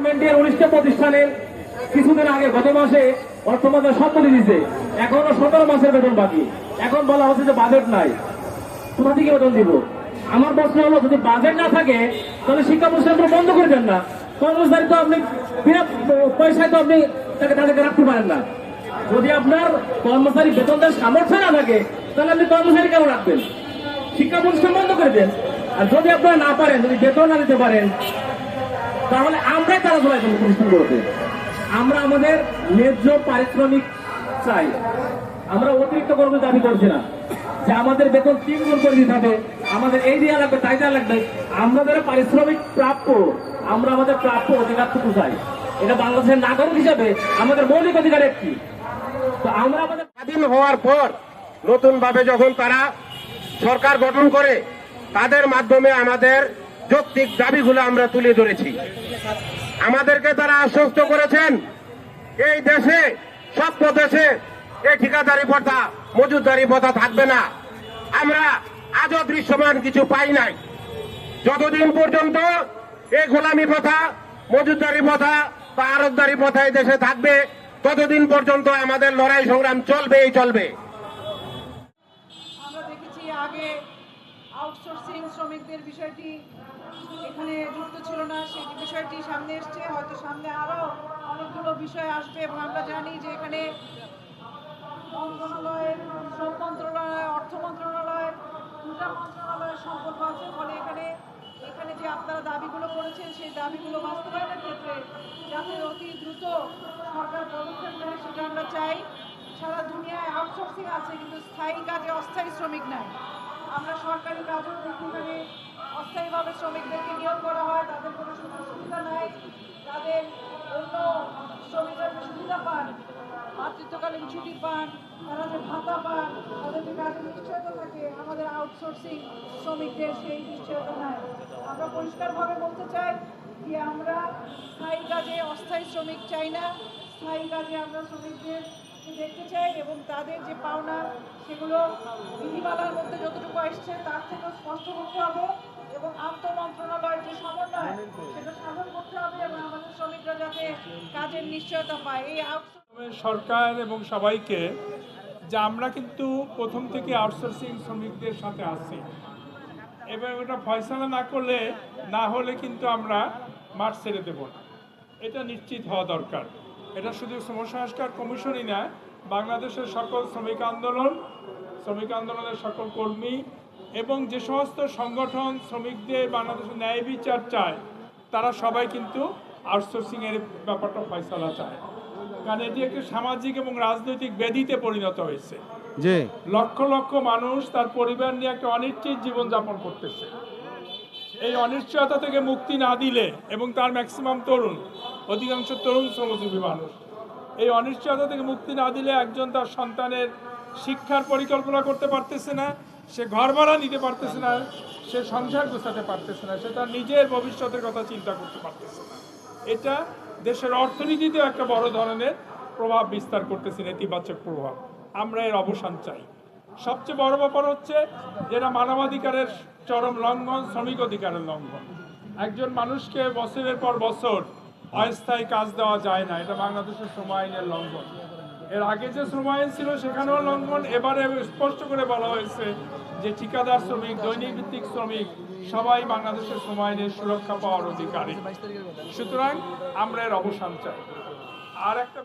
গভর্নমেন্টের উনিশটা প্রতিষ্ঠানের কিছুদিন আগে, গত মাসে অর্থ মন্ত্রণালয় সম্মতি দিয়েছে এখনও সতেরো মাসের বেতন বাকি। এখন বলা হচ্ছে যে বাজেট নাই। কোথা থেকে বেতন দিব। আমার প্রশ্ন হলো, যদি বাজেট না থাকে, তাহলে শিক্ষা প্রতিষ্ঠানগুলো বন্ধ করে দেন না। কর্মচারী তো আপনি পয়সায় তো আপনি তাকে তাদেরকে রাখতে পারেন না। যদি আপনার কর্মচারী বেতন দেওয়ার সামর্থ্য না থাকে, তাহলে আপনি কর্মচারী কেন রাখবেন? শিক্ষা প্রতিষ্ঠান বন্ধ করে দেন। আর যদি আপনারা না পারেন, যদি বেতন না দিতে পারেন তাহলে আমরাই তারা চলাই দেবো প্রতিষ্ঠানগুলোতে আমরা আমাদের ন্যায্য পারিশ্রমিক চাই। আমরা অতিরিক্ত কর্ম দাবি করছি না। যে আমাদের বেতন তিন গুণ করে দিতে হবে, আমাদের এই দেওয়া লাগবে, তাই দেওয়া লাগবে। আমরা যারা পারিশ্রমিক প্রাপ্য, আমরা আমাদের প্রাপ্য অধিকারটুকু চাই। এটা বাংলাদেশের নাগরিক হিসাবে আমাদের মৌলিক অধিকার একটি। তো আমরা আমাদের স্বাধীন হওয়ার পর নতুন ভাবে যখন তারা সরকার গঠন করে, তাদের মাধ্যমে আমাদের যৌক্তিক দাবিগুলো আমরা তুলে ধরেছি। আমাদেরকে তারা আশ্বস্ত করেছেন, এই দেশে সব দেশে এই ঠিকাদারি প্রথা মজুদারি প্রথা থাকবে না। আমরা আজও দৃশ্যমান কিছু পাই নাই। যতদিন পর্যন্ত এই গোলামি প্রথা মজুদারি প্রথা বা আরবদারি প্রথা এই দেশে থাকবে, ততদিন পর্যন্ত আমাদের লড়াই সংগ্রাম চলবে। আমরা দেখেছি আগে আউটসোর্সিং শ্রমিকদের বিষয়টি এখানে যুক্ত ছিল না, সেই বিষয়টি সামনে এসছে, হয়তো সামনে আরও অনেকগুলো বিষয় আসবে এবং আমরা জানি যে এখানে মন্ত্রণালয়ের শ্রম মন্ত্রণালয়, অর্থ মন্ত্রণালয় দুটা মন্ত্রণালয়ের সম্পর্ক আছে, ফলে এখানে এখানে যে আপনারা দাবিগুলো করেছেন, সেই দাবিগুলো বাস্তবায়নের ক্ষেত্রে যাতে অতি দ্রুত সরকার পদক্ষেপ নেয়, সেটা আমরা চাই। সারা দুনিয়ায় আউটসোর্সিং আছে, কিন্তু স্থায়ী কাজে অস্থায়ী শ্রমিক নাই। সরকারি কাজও এখানে অস্থায়ীভাবে শ্রমিকদেরকে নিয়োগ করা হয়, তাদের কোনো সুযোগ সুবিধা নাই, তাদের অন্য শ্রমিকরা সুবিধা পান, মাতৃত্বকালীন ছুটি পান, তারা যে ভাতা পান, তাদের যে কাজের নিশ্চয়তা থাকে, আমাদের আউটসোর্সিং শ্রমিকদের সেই নিশ্চয়তা নাই। আমরা পরিষ্কারভাবে বলতে চাই যে আমরা স্থায়ী কাজে অস্থায়ী শ্রমিক চাই না, স্থায়ী কাজে আমরা শ্রমিকদের দেখতে চাই এবং তাদের যে পাওনা, সেগুলো বিধিমালার মধ্যে যতটুকু আসছে তার থেকে স্পষ্ট করতে হবে এবং আন্তঃ মন্ত্রণালয়ের যে সমন্বয়, সেটা সাধন করতে হবে এবং আমাদের শ্রমিকরা যাতে কাজের নিশ্চয়তা পায়। এই সরকার এবং সবাইকে যে আমরা কিন্তু প্রথম থেকে আউটসোর্সিং শ্রমিকদের সাথে আছি। এবার ওটা ফয়সালা না করলে, না হলে কিন্তু আমরা মাঠ ছেড়ে দেব না। এটা নিশ্চিত হওয়া দরকার। এটা শুধু শ্রম সংস্কার কমিশনই না বাংলাদেশের সকল শ্রমিক আন্দোলন শ্রমিক আন্দোলনের সকল কর্মী এবং যে সমস্ত সংগঠন শ্রমিকদের বাংলাদেশের ন্যায় বিচার চায় তারা সবাই কিন্তু আউটসোর্সিংয়ের ব্যাপারটা ফয়সালা চায়। কারণ এটি একটি সামাজিক এবং রাজনৈতিক ব্যাধিতে পরিণত হয়েছে। যে লক্ষ লক্ষ মানুষ তার পরিবার নিয়ে একটা অনিশ্চিত জীবনযাপন করতেছে। এই অনিশ্চয়তা থেকে মুক্তি না দিলে এবং তার ম্যাক্সিমাম তরুণ অধিকাংশ তরুণ শ্রমজীবী মানুষ। এই অনিশ্চয়তা থেকে মুক্তি না দিলে একজন তার সন্তানের শিক্ষার পরিকল্পনা করতে পারতেছে না, সে ঘর ভাড়া নিতে পারতেছে না, সে সংসার গোছাতে পারতেছে না, সে তার নিজের ভবিষ্যতের কথা চিন্তা করতে পারতেছে না। এটা দেশের অর্থনীতিতেও একটা বড় ধরনের প্রভাব বিস্তার করতেছে নেতিবাচক প্রভাব। আমরা এর অবসান চাই। সবচেয়ে বড় ব্যাপার হচ্ছে যেটা মানবাধিকারের চরম লঙ্ঘন, শ্রমিক অধিকারের লঙ্ঘন। একজন মানুষকে বছরের পর বছর অস্থায়ী কাজ দেওয়া যায় না। এটা বাংলাদেশের শ্রম আইনের লঙ্ঘন। এর আগে যে শ্রম আইন ছিল, সেখানেও লঙ্ঘন। এবারে স্পষ্ট করে বলা হয়েছে যে ঠিকাদার শ্রমিক দৈনিক ভিত্তিক শ্রমিক, সবাই বাংলাদেশের শ্রম আইনের সুরক্ষা পাওয়ার অধিকারী। সুতরাং আমরা এর অবসান চাই। আর একটা